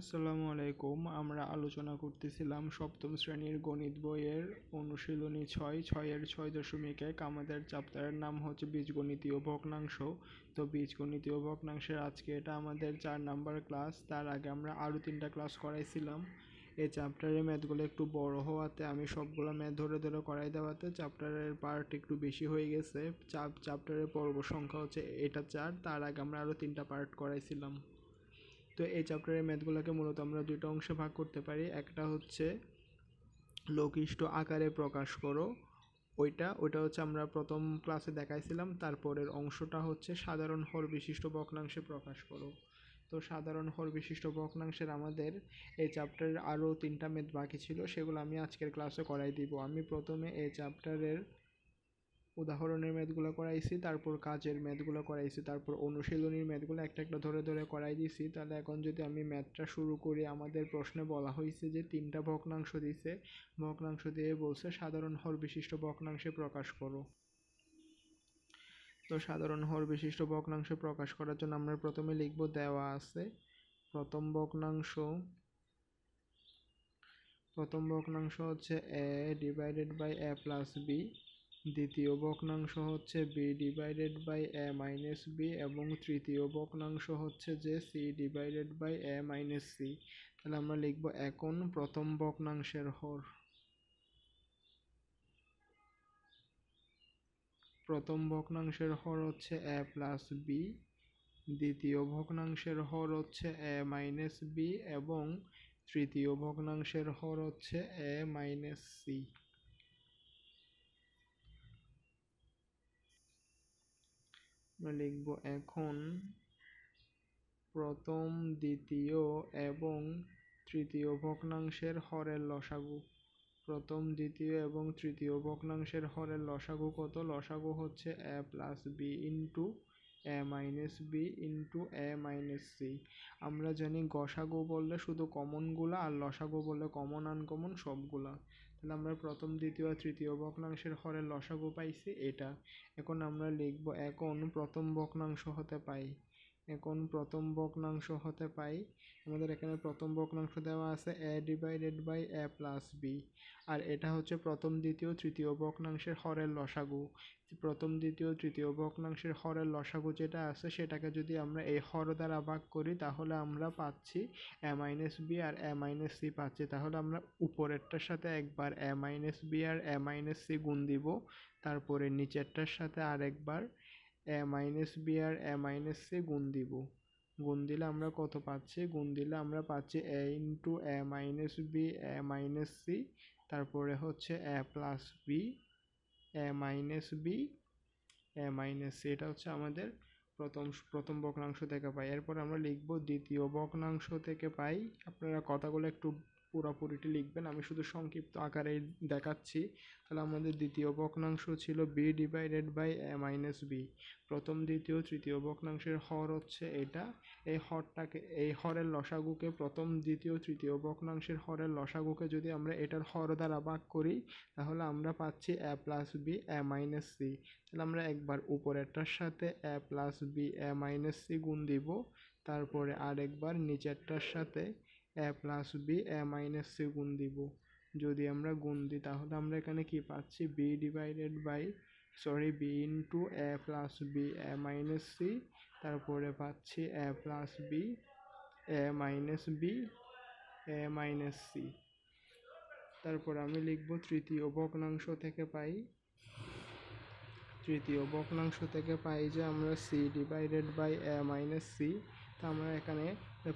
আসসালামু আলাইকুম। আমরা আলোচনা করতেছিলাম সপ্তম শ্রেণির গণিত বইয়ের অনুশীলনী ছয়, ছয়ের ছয় দশমিক এক। আমাদের চ্যাপ্টারের নাম হচ্ছে বীজগণিতীয় ভগ্নাংশ। তো বীজগণিতীয় ভগ্নাংশের আজকে এটা আমাদের চার নাম্বার ক্লাস। তার আগে আমরা আরও তিনটা ক্লাস করাইছিলাম। এই চ্যাপ্টারের ম্যাথগুলো একটু বড় হওয়াতে, আমি সবগুলো ম্যাথ ধরে ধরে করাই দেওয়াতে চ্যাপ্টারের পার্ট একটু বেশি হয়ে গেছে। চ্যাপ্টারের পর্ব সংখ্যা হচ্ছে এটা চার। তার আগে আমরা আরও তিনটা পার্ট করাইছিলাম। তো এই চ্যাপ্টারের ম্যাথগুলোকে মূলত আমরা দুটো অংশে ভাগ করতে পারি। একটা হচ্ছে লঘিষ্ঠ আকারে প্রকাশ করো, ওইটা ওইটা হচ্ছে আমরা প্রথম ক্লাসে দেখাইছিলাম, তারপরের অংশটা হচ্ছে সাধারণ হর বিশিষ্ট বক্নাংশে প্রকাশ করো। তো সাধারণ হর বিশিষ্ট বক্নাংশের আমাদের এই চ্যাপ্টারের আরও তিনটা মেথ বাকি ছিল, সেগুলো আমি আজকের ক্লাসে করাই দিব। আমি প্রথমে এই চ্যাপ্টারের উদাহরণের ম্যাথগুলো করাইছি, তারপর কাজের ম্যাথগুলো করাইছি, তারপর অনুশীলনীর ম্যাথগুলো একটা একটা ধরে ধরে করাই দিছি। তাহলে এখন যদি আমি ম্যাথটা শুরু করি, আমাদের প্রশ্নে বলা হয়েছে যে তিনটা ভগ্নাংশ দিছে। ভগ্নাংশ দিয়ে বলছে সাধারণ হর বিশিষ্ট ভগ্নাংশে প্রকাশ করো। তো সাধারণ হর বিশিষ্ট ভগ্নাংশে প্রকাশ করার জন্য আমরা প্রথমে লিখব দেওয়া আছে। প্রথম ভগ্নাংশ প্রথম ভগ্নাংশ হচ্ছে A divided by A plus B দ্বিতীয় ভগ্নাংশ হচ্ছে B divided by A minus B এবং তৃতীয় ভগ্নাংশ হচ্ছে যে C divided by A minus C তাহলে আমরা লিখব এখন প্রথম ভগ্নাংশের হর। প্রথম ভগ্নাংশের হর হচ্ছে এ প্লাস বি দ্বিতীয় ভগ্নাংশের হর হচ্ছে এ মাইনাস বি এবং তৃতীয় ভগ্নাংশের হর হচ্ছে এ মাইনাস সি আমরা লিখব। এখন প্রথম, দ্বিতীয় এবং তৃতীয় ভগ্নাংশের হরের লসাগু। প্রথম, দ্বিতীয় এবং তৃতীয় ভগ্নাংশের হরের লসাগু কত? লসাগু হচ্ছে A plus B into A minus B into A minus C আমরা জানি গসাগু বললে শুধু কমনগুলা আর লসাগু বললে কমন আনকমন সবগুলা। তাহলে আমরা প্রথম, দ্বিতীয় আর তৃতীয় ভগ্নাংশের হরের লসাগু পাইছি, এটা। এখন আমরা লিখব এখন প্রথম ভগ্নাংশ হতে পাই। এখন প্রথম ভগ্নাংশ হতে পাই। আমাদের এখানে প্রথম ভগ্নাংশ দেওয়া আছে A divided by A plus B আর এটা হচ্ছে প্রথম, দ্বিতীয়, তৃতীয় ভগ্নাংশের হরের লসাগু। প্রথম, দ্বিতীয়, তৃতীয় ভগ্নাংশের হরের লসাগু যেটা আছে, সেটাকে যদি আমরা এই হর দ্বারা ভাগ করি, তাহলে আমরা পাচ্ছি এ মাইনাস বি আর এ মাইনাস সি পাচ্ছি। তাহলে আমরা উপরেরটার সাথে একবার এ মাইনাস বি আর এ মাইনাস সি গুণ দিব। তারপরে নিচেরটার সাথে আরেকবার এ মাইনাস বি আর এ মাইনাস সি গুণ দিব। গুণ দিলে আমরা কত পাচ্ছি? গুণ দিলে আমরা পাচ্ছি a into a minus b a minus c তারপরে হচ্ছে a plus b a minus b a minus c এটা হচ্ছে আমাদের প্রথম প্রথম বক্রাংশ থেকে পাই। এরপর আমরা লিখব দ্বিতীয় বক্রাংশ থেকে পাই। আপনারা কথাগুলো একটু পুরোপুরিটি লিখবেন। আমি শুধু সংক্ষিপ্ত আকারে দেখাচ্ছি। তাহলে আমাদের দ্বিতীয় ভগ্নাংশ ছিল b divided by a minus b প্রথম, দ্বিতীয়, তৃতীয় ভগ্নাংশের হর হচ্ছে এটা। এই হরটাকে, এই হরের লসাগুকে প্রথম, দ্বিতীয়, তৃতীয় ভগ্নাংশের হরের লসাগুকে যদি আমরা এটার হর দ্বারা ভাগ করি, তাহলে আমরা পাচ্ছি a plus b a minus c তাহলে আমরা একবার উপরেরটার সাথে a plus b a minus c গুণ দিব। তারপরে আরেকবার নিচেরটার সাথে a plus b a minus c গুণ দিব। যদি আমরা গুণ দিই, তাহলে আমরা এখানে কি পাচ্ছি? B divided by sorry b into a plus b a minus c তারপরে পাচ্ছি a plus b a minus b a minus c তারপর আমি লিখব তৃতীয় ভগ্নাংশ থেকে পাই। তৃতীয় ভগ্নাংশ থেকে পাই যে আমরা c divided by a minus c তা আমরা এখানে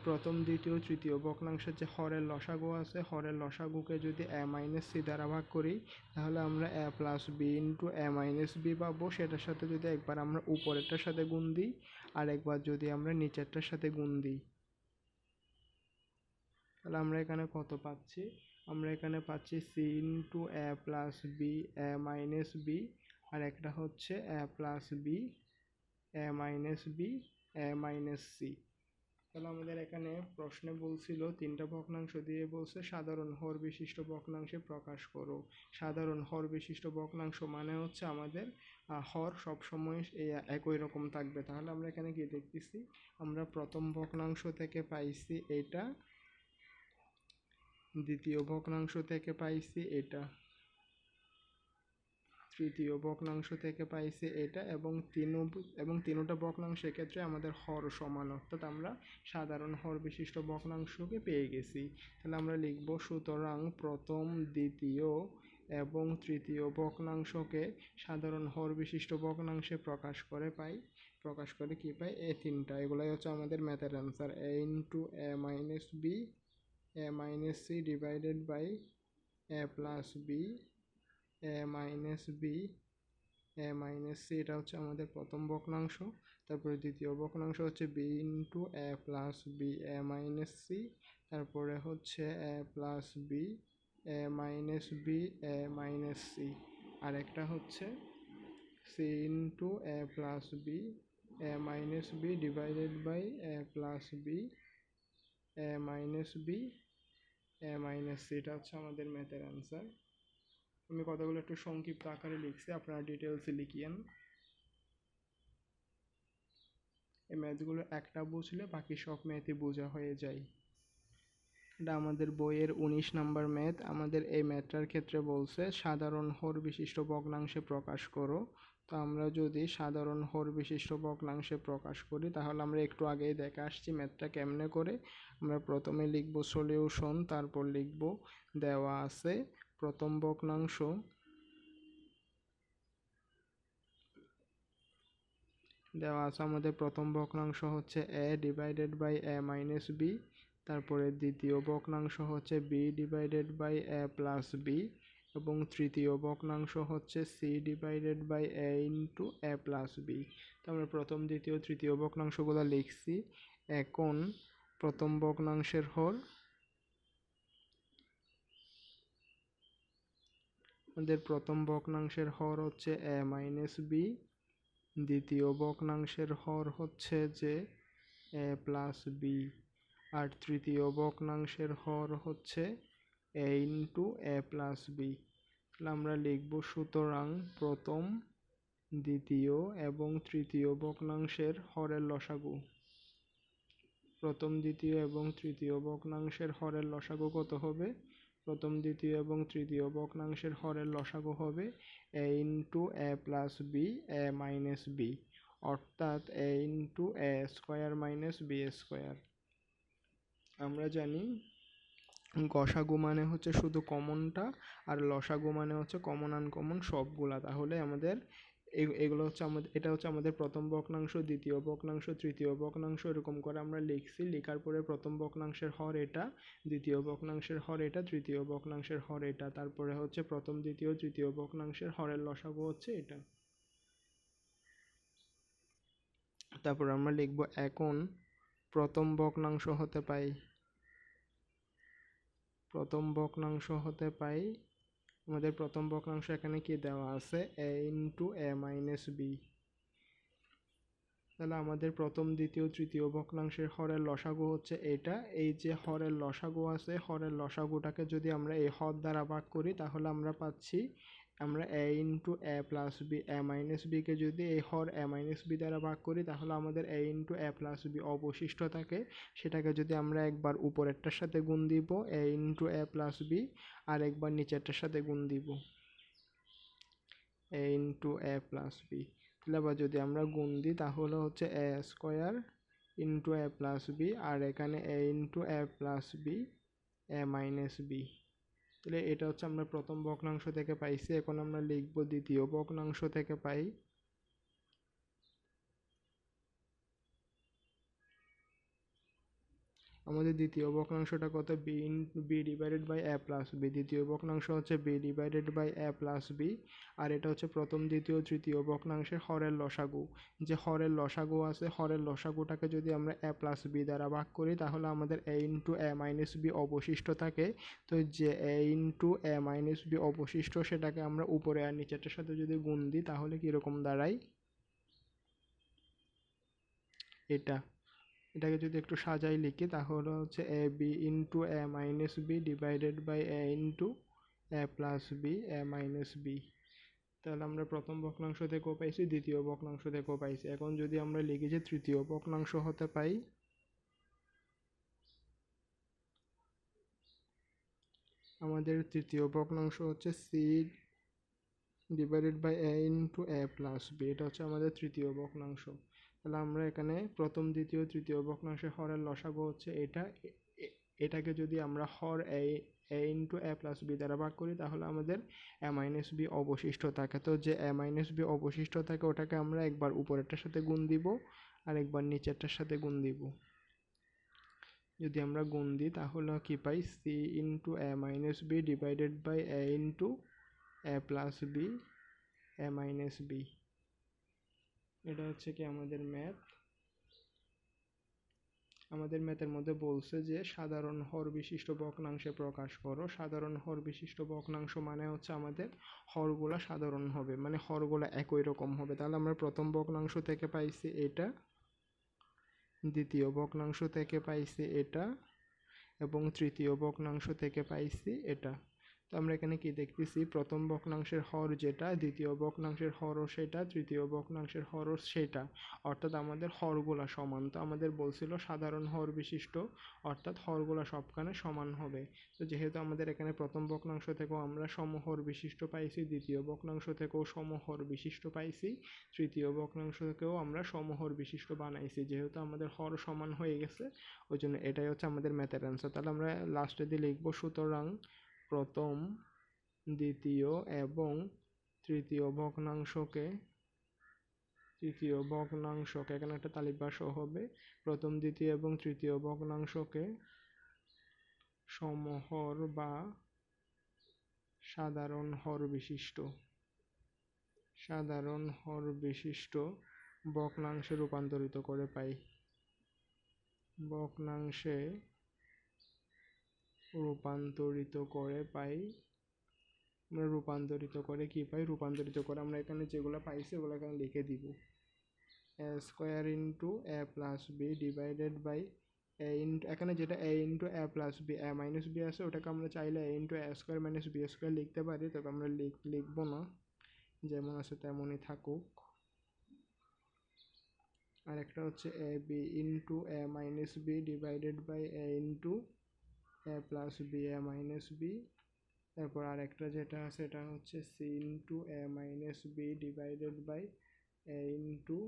প্রথম, দ্বিতীয়, তৃতীয় ভগ্নাংশের যে হরের লসাগু আছে, হরের লসাগুকে যদি এ মাইনাস সি দ্বারা ভাগ করি, তাহলে আমরা a plus b into a minus b পাবো। সেটার সাথে যদি একবার আমরা উপরেরটার সাথে গুণ দিই, আর একবার যদি আমরা নিচেরটার সাথে গুণ দিই। তাহলে আমরা এখানে কত পাচ্ছি? আমরা এখানে পাচ্ছি c into a plus b a minus b আর একটা হচ্ছে a plus b a minus b a minus c তাহলে আমাদের এখানে প্রশ্নে বলছিল, তিনটা ভগ্নাংশ দিয়ে বলছে, সাধারণ হর বিশিষ্ট ভগ্নাংশে প্রকাশ করো। সাধারণ হর বিশিষ্ট ভগ্নাংশ মানে হচ্ছে আমাদের হর সবসময় একই রকম থাকবে। তাহলে আমরা এখানে কি দেখতেছি, আমরা প্রথম ভগ্নাংশ থেকে পাইছি এটা, দ্বিতীয় ভগ্নাংশ থেকে পাইছি এটা। তৃতীয় ভগ্নাংশ থেকে পাইছি এটা এবং তিন এবং তিনোটা ভগ্নাংশের ক্ষেত্রে আমাদের হর সমান, অর্থাৎ আমরা সাধারণ হর বিশিষ্ট ভগ্নাংশকে পেয়ে গেছি। তাহলে আমরা লিখব, সুতরাং প্রথম, দ্বিতীয় এবং তৃতীয় ভগ্নাংশকে সাধারণ হর বিশিষ্ট ভগ্নাংশে প্রকাশ করে পাই। প্রকাশ করে কি পাই? এ তিনটা। এগুলাই হচ্ছে আমাদের ম্যাথের answer a into a minus b a minus c divided by a plus b a minus b a minus c এটা হচ্ছে আমাদের প্রথম ভগ্নাংশ তারপরে দ্বিতীয় ভগ্নাংশ হচ্ছে b into a plus b a minus c তারপরে হচ্ছে a plus b a minus b a minus c আরেকটা হচ্ছে c into a plus b a minus b divided by a plus b a minus b a minus c এটা হচ্ছে আমাদের ম্যাথের answer আমি কথাগুলো একটু সংক্ষিপ্ত আকারে লিখছি, আপনারা ডিটেলসে লিখিয়েন। এই ম্যাথগুলো একটা বুঝলে বাকি সব ম্যাথই বোঝা হয়ে যায়। এটা আমাদের বইয়ের উনিশ নাম্বার ম্যাথ আমাদের এই ম্যাথটার ক্ষেত্রে বলছে, সাধারণ হর বিশিষ্ট ভগ্নাংশে প্রকাশ করো। তো আমরা যদি সাধারণ হর বিশিষ্ট ভগ্নাংশে প্রকাশ করি, তাহলে আমরা একটু আগেই দেখে আসছি ম্যাথটা কেমনে করে। আমরা প্রথমে লিখব সলিউশন তারপর লিখব দেওয়া আছে। প্রথম ভগ্নাংশ। দেওয়া আছে আমাদের প্রথম ভগ্নাংশ হচ্ছে a divided by a minus b তারপরে দ্বিতীয় ভগ্নাংশ হচ্ছে b divided by a plus b এবং তৃতীয় ভগ্নাংশ হচ্ছে c divided by a into a plus b তো আমরা প্রথম, দ্বিতীয়, তৃতীয় ভগ্নাংশগুলো লিখছি। এখন প্রথম ভগ্নাংশের হর আমাদের প্রথম ভগ্নাংশের হর হচ্ছে এ মাইনাস বি দ্বিতীয় ভগ্নাংশের হর হচ্ছে যে এ প্লাস বি আর তৃতীয় ভগ্নাংশের হর হচ্ছে a into a plus b তাহলে আমরা লিখব সুতরাং প্রথম, দ্বিতীয় এবং তৃতীয় ভগ্নাংশের হরের লসাগু। প্রথম, দ্বিতীয় এবং তৃতীয় ভগ্নাংশের হরের লসাগু কত হবে? প্রথম, দ্বিতীয় এবং তৃতীয় ভগ্নাংশের হরের লসাগু হবে a into a plus b a minus b অর্থাৎ a into a square minus b square আমরা জানি গসাগু মানে হচ্ছে শুধু কমনটা আর লসাগু মানে হচ্ছে কমন আনকমন সবগুলা। তাহলে আমাদের এগুলো হচ্ছে আমাদের, এটা হচ্ছে আমাদের প্রথম বকনাংশ দ্বিতীয় বকনাংশ তৃতীয় বকনাংশ এরকম করে আমরা লিখছি। লেখার পরে প্রথম বকনাংশের হর এটা, দ্বিতীয় বকনাংশের হর এটা, তৃতীয় বকনাংশের হর এটা, তারপরে হচ্ছে প্রথম, দ্বিতীয়, তৃতীয় বকনাংশের হরের লসাগু হচ্ছে এটা। তারপর আমরা লিখব এখন প্রথম বকনাংশ হতে পাই, প্রথম বকনাংশ হতে পাই আমাদের প্রথম বক্রাংশ এখানে কি দেওয়া আছে? A into a minus b তাহলে আমাদের প্রথম, দ্বিতীয়, তৃতীয় ভগ্নাংশের হরের লসাগু হচ্ছে এটা। এই যে হরের লসাগু আছে, হরের লসাগুটাকে যদি আমরা এই হর দ্বারা ভাগ করি, তাহলে আমরা পাচ্ছি আমরা a into a plus b a minus বিকে যদি এই হর এ মাইনাস বি দ্বারা ভাগ করি, তাহলে আমাদের a into a plus b অবশিষ্ট থাকে। সেটাকে যদি আমরা একবার উপরেরটার সাথে গুণ দিব a into a plus b আর একবার নিচেরটার সাথে গুণ দিব। A into a plus b তাহলে আবার যদি আমরা গুণ দিই, তাহলে হচ্ছে a square into a plus b আর এখানে a into a plus b a minus b তাহলে এটা হচ্ছে আমরা প্রথম ভগ্নাংশ থেকে পাইছি, এখন আমরা লিখব দ্বিতীয় ভগ্নাংশ থেকে পাই। আমাদের দ্বিতীয় ভগ্নাংশটা কত? B in b divided by a plus b দ্বিতীয় ভগ্নাংশ হচ্ছে b divided by a plus b আর এটা হচ্ছে প্রথম, দ্বিতীয়, তৃতীয় ভগ্নাংশের হরের লসাগু। যে হরের লসাগু আছে, হরের লসাগুটাকে যদি আমরা এ প্লাস বি দ্বারা ভাগ করি, তাহলে আমাদের a into a minus b অবশিষ্ট থাকে। তো যে a into a minus b অবশিষ্ট, সেটাকে আমরা উপরে আর নিচেরটার সাথে যদি গুণ দিই, তাহলে কীরকম দাঁড়ায়? এটা। এটাকে যদি একটু সাজাই লিখি, তাহলে হচ্ছে a b into a minus b divided by a into a plus b a minus b তাহলে আমরা প্রথম ভগ্নাংশ থেকেও পাইছি, দ্বিতীয় ভগ্নাংশ থেকেও পাইছি। এখন যদি আমরা লিখি যে তৃতীয় ভগ্নাংশ হতে পাই, আমাদের তৃতীয় ভগ্নাংশ হচ্ছে c divided by a into a plus b এটা হচ্ছে আমাদের তৃতীয় ভগ্নাংশ তাহলে আমরা এখানে প্রথম, দ্বিতীয়, তৃতীয় ভগ্নাংশের হরের লসাগু হচ্ছে এটা। এটাকে যদি আমরা হর a a into a plus b দ্বারা ভাগ করি, তাহলে আমাদের এ মাইনাস বি অবশিষ্ট থাকে। তো যে এ মাইনাস বি অবশিষ্ট থাকে, ওটাকে আমরা একবার উপরেরটার সাথে গুণ দিব আর একবার নিচেরটার সাথে গুণ দিব। যদি আমরা গুণ দিই, তাহলে কি পাই? C into a minus b divided by a into a plus b a minus b এটা হচ্ছে কি আমাদের ম্যাথ। আমাদের ম্যাথের মধ্যে বলছে যে, সাধারণ হর বিশিষ্ট ভগ্নাংশে প্রকাশ করো। সাধারণ হর বিশিষ্ট ভগ্নাংশ মানে হচ্ছে আমাদের হরগুলা সাধারণ হবে মানে হরগুলা একই রকম হবে। তাহলে আমরা প্রথম ভগ্নাংশ থেকে পাইছি এটা, দ্বিতীয় ভগ্নাংশ থেকে পাইছি এটা, এবং তৃতীয় ভগ্নাংশ থেকে পাইছি এটা। তো আমরা এখানে কি দেখতেছি? প্রথম ভগ্নাংশের হর যেটা, দ্বিতীয় ভগ্নাংশের হরও সেটা, তৃতীয় ভগ্নাংশের হরও সেটা। অর্থাৎ আমাদের হরগুলা সমান। তো আমাদের বলছিল সাধারণ হর বিশিষ্ট, অর্থাৎ হরগুলা সবখানে সমান হবে। তো যেহেতু আমাদের এখানে প্রথম ভগ্নাংশ থেকেও আমরা সমহর বিশিষ্ট পাইছি, দ্বিতীয় ভগ্নাংশ থেকেও সমহর বিশিষ্ট পাইছি, তৃতীয় ভগ্নাংশ থেকেও আমরা সমহর বিশিষ্ট বানাইছি। যেহেতু আমাদের হর সমান হয়ে গেছে ওই জন্য এটাই হচ্ছে আমাদের ম্যাথের অ্যান্সার তাহলে আমরা লাস্টে দিয়ে লিখব সুতরাং প্রথম, দ্বিতীয় এবং তৃতীয় ভগ্নাংশকে তৃতীয় ভগ্নাংশকে, এখানে একটা তালিকা সহ হবে, প্রথম, দ্বিতীয় এবং তৃতীয় ভগ্নাংশকে সমহর বা সাধারণ হর বিশিষ্ট, সাধারণ হর বিশিষ্ট ভগ্নাংশে রূপান্তরিত করে পাই। ভগ্নাংশে রূপান্তরিত করে পাই। আমরা রূপান্তরিত করে কি পাই? রূপান্তরিত করে আমরা এখানে যেগুলো পাইছি ওগুলো এখানে লিখে দিব। A square into a plus b divided by a into এখানে যেটা a into a plus b a minus b আছে, ওটাকে আমরা চাইলে a into a square minus b square লিখতে পারি, তবে আমরা লিখ, লিখব না। যেমন আছে তেমনই থাকুক। আর একটা হচ্ছে a b into a minus b divided by a into a plus b a minus b তারপর আরেকটা যেটা এটা হচ্ছে c into a minus b divided by a into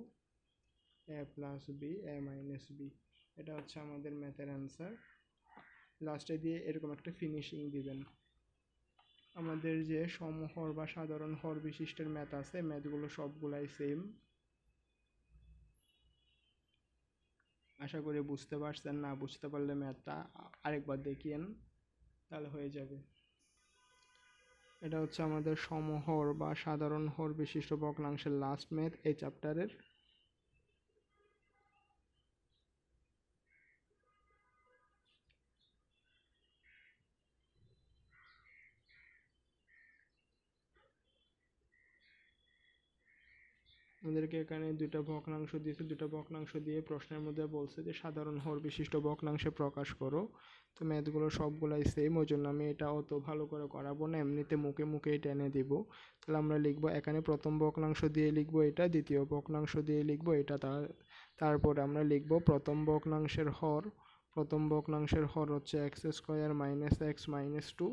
a plus b a minus b এটা হচ্ছে আমাদের ম্যাথের answer লাস্টে দিয়ে এরকম একটা ফিনিশিং দিবেন। আমাদের যে সমহর বা সাধারণ হর বিশিষ্টের ম্যাথ আছে ম্যাথগুলো সবগুলাই সেম আশা করি বুঝতে পারছেন, না বুঝতে পারলে ম্যাথটা আরেকবার দেখিয়েন, তাহলে হয়ে যাবে। এটা হচ্ছে আমাদের সমহর বা সাধারণ হর বিশিষ্ট ভগ্নাংশের লাস্ট ম্যাথ এই চ্যাপ্টারের আমাদেরকে এখানে দুটো ভগ্নাংশ দিয়েছে। দুটো ভগ্নাংশ দিয়ে প্রশ্নের মধ্যে বলছে যে, সাধারণ হর বিশিষ্ট ভগ্নাংশে প্রকাশ করো। তো ম্যাথগুলো সবগুলাই সেম ওই জন্য আমি এটা অত ভালো করে করাবো না, এমনিতে মুখে মুখেই টেনে দিব। তাহলে আমরা লিখব, এখানে প্রথম ভগ্নাংশ দিয়ে লিখব এটা, দ্বিতীয় ভগ্নাংশ দিয়ে লিখব এটা তার তারপরে আমরা লিখব প্রথম ভগ্নাংশের হর। প্রথম ভগ্নাংশের হর হচ্ছে x square minus x minus two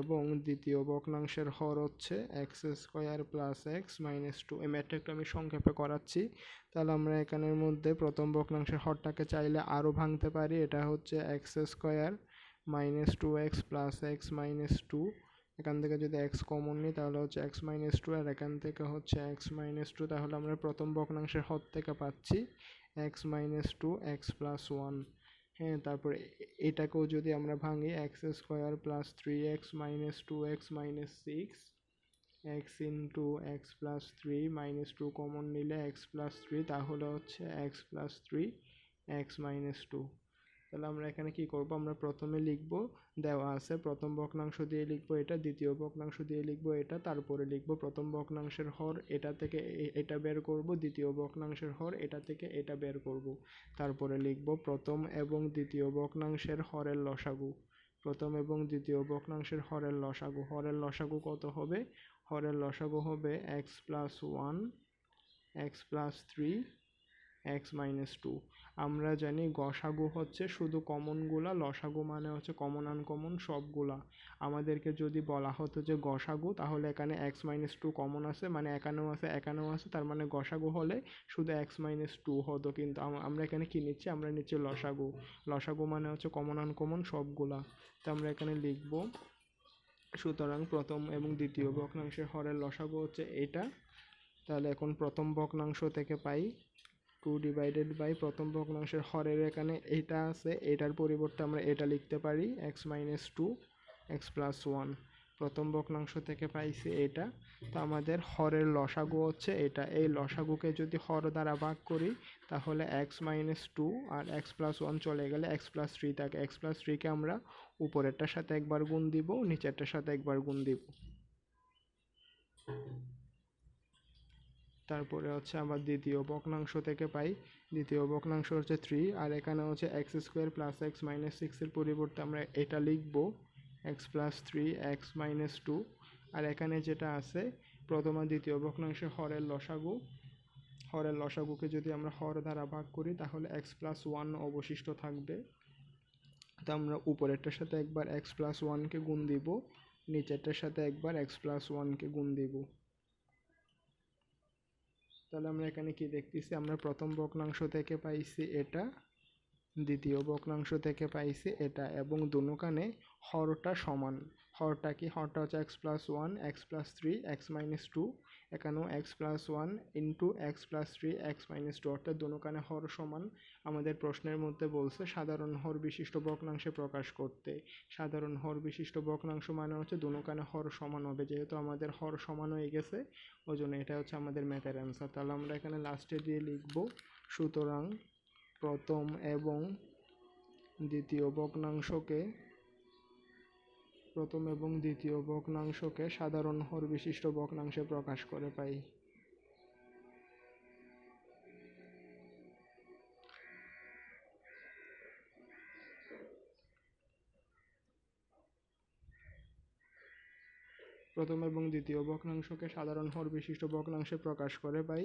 এবং দ্বিতীয় ভগ্নাংশের হর হচ্ছে x square plus x minus two. এই ম্যাথটা একটু আমি সংক্ষেপে করাচ্ছি। তাহলে আমরা এখানের মধ্যে প্রথম ভগ্নাংশের হরটাকে চাইলে আরও ভাঙতে পারি। এটা হচ্ছে x square minus two x plus x minus two. এখান থেকে যদি এক্স কমন নিই, তাহলে হচ্ছে এক্স মাইনাস টু। আর এখান থেকে হচ্ছে এক্স মাইনাস টু। তাহলে আমরা প্রথম ভগ্নাংশের হর থেকে পাচ্ছি x minus two x plus one. হ্যাঁ তারপরে এটাকেও যদি আমরা ভাঙি x square plus three x minus two x minus six x into x plus three minus two common নিলে এক্স প্লাস থ্রি তাহলে হচ্ছে x plus three x minus two তাহলে আমরা এখানে কি করব? আমরা প্রথমে লিখব, দেওয়া আছে, প্রথম ভগ্নাংশ দিয়ে লিখব এটা, দ্বিতীয় ভগ্নাংশ দিয়ে লিখব এটা, তারপরে লিখব প্রথম ভগ্নাংশের হর, এটা থেকে এটা বের করব, দ্বিতীয় ভগ্নাংশের হর, এটা থেকে এটা বের করব। তারপরে লিখব প্রথম এবং দ্বিতীয় ভগ্নাংশের হরের লসাগু। প্রথম এবং দ্বিতীয় ভগ্নাংশের হরের লসাগু। হরের লসাগু কত হবে? হরের লসাগু হবে x plus one x plus three x minus two. আমরা জানি গসাগু হচ্ছে শুধু কমনগুলা লসাগু মানে হচ্ছে কমন আনকমন সবগুলা। আমাদেরকে যদি বলা হতো যে গসাগু, তাহলে এখানে এক্স মাইনাস টু কমন আছে মানে একানেও আছে একানেও আছে, তার মানে গসাগু হলে শুধু এক্স মাইনাস টু হতো। কিন্তু আমরা এখানে কি নিচ্ছি? আমরা নিচ্ছি লসাগু। লসাগু মানে হচ্ছে কমন আনকমন সবগুলা। তো আমরা এখানে লিখব, সুতরাং প্রথম এবং দ্বিতীয় ভগ্নাংশের হরের লসাগু হচ্ছে এটা। তাহলে এখন প্রথম ভগ্নাংশ থেকে পাই টু ডিভাইডেড বাই প্রথম ভগ্নাংশের হরের এখানে এটা আছে, এটার পরিবর্তে আমরা এটা লিখতে পারি x minus two x plus one প্রথম ভগ্নাংশ থেকে পাইছি এটা, তো আমাদের হরের লসাগু হচ্ছে এটা। এই লসাগুকে যদি হর দ্বারা ভাগ করি, তাহলে এক্স মাইনাস টু আর এক্স প্লাস ওয়ান চলে গেলে এক্স প্লাস থ্রি থাকে। এক্স প্লাস থ্রিকে আমরা উপরেরটার সাথে একবার গুণ দিব, নিচেরটার সাথে একবার গুণ দিব। তারপরে হচ্ছে আবার দ্বিতীয় ভগ্নাংশ থেকে পাই। দ্বিতীয় ভগ্নাংশ হচ্ছে থ্রি আর এখানে হচ্ছে x square plus x minus সিক্সের পরিবর্তে আমরা এটা লিখব। X plus three x minus two আর এখানে যেটা আছে, প্রথম আর দ্বিতীয় ভগ্নাংশে হরের লসাগু। হরের লসাগুকে যদি আমরা হর দ্বারা ভাগ করি, তাহলে এক্স প্লাস ওয়ান অবশিষ্ট থাকবে। তো আমরা উপরেরটার সাথে একবার এক্স প্লাস ওয়ানকে গুণ দিব, নিচেরটার সাথে একবার এক্স প্লাস ওয়ানকে গুণ দিব। তাহলে আমরা এখানে কি দেখতেছি? আমরা প্রথম ভগ্নাংশ থেকে পাইছি এটা। দ্বিতীয় ভগ্নাংশ থেকে পাইছি এটা এবং দুনোখানে হরটা সমান। হরটা কি? হরটা হচ্ছে x plus one x plus three x minus two এখানেও x plus one into x plus three x minus two অর্থাৎ দুনোখানে হর সমান। আমাদের প্রশ্নের মধ্যে বলছে সাধারণ হর বিশিষ্ট ভগ্নাংশে প্রকাশ করতে। সাধারণ হর বিশিষ্ট ভগ্নাংশ মানে হচ্ছে দুনোখানে হর সমান হবে, যেহেতু আমাদের হর সমান হয়ে গেছে, ওই জন্য এটা হচ্ছে আমাদের ম্যাথের অ্যান্সার তাহলে আমরা এখানে লাস্টে দিয়ে লিখব, সুতরাং প্রথম এবং দ্বিতীয় ভগ্নাংশকে, প্রথম এবং দ্বিতীয় ভগ্নাংশকে সাধারণ হর বিশিষ্ট ভগ্নাংশে প্রকাশ করে পাই। প্রথম এবং দ্বিতীয় ভগ্নাংশকে সাধারণ হর বিশিষ্ট ভগ্নাংশে প্রকাশ করে পাই।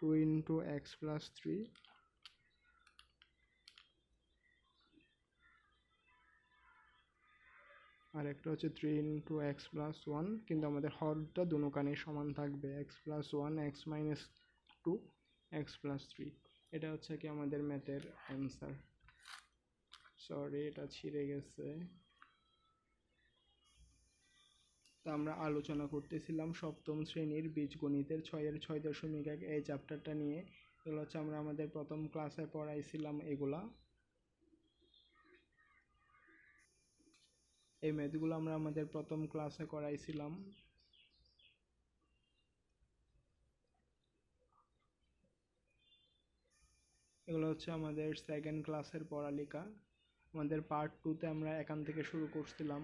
Two into x plus three আর একটা হচ্ছে three into x plus one কিন্তু আমাদের হরটা দুনোখানেই সমান থাকবে x plus one x minus two x plus three এটা হচ্ছে কি আমাদের ম্যাথের অ্যান্সার সরি এটা ছিঁড়ে গেছে। তা আমরা আলোচনা করতেছিলাম সপ্তম শ্রেণির বীজগণিতের ছয়ের ছয় দশমিক এক, এই চ্যাপ্টারটা নিয়ে। এগুলো হচ্ছে আমরা আমাদের প্রথম ক্লাসে পড়াইছিলাম এগুলা। এই ম্যাথগুলো আমরা আমাদের প্রথম ক্লাসে করাইছিলাম। এগুলো হচ্ছে আমাদের সেকেন্ড ক্লাসের পড়ালেখা। আমাদের পার্ট টুতে আমরা এখান থেকে শুরু করছিলাম।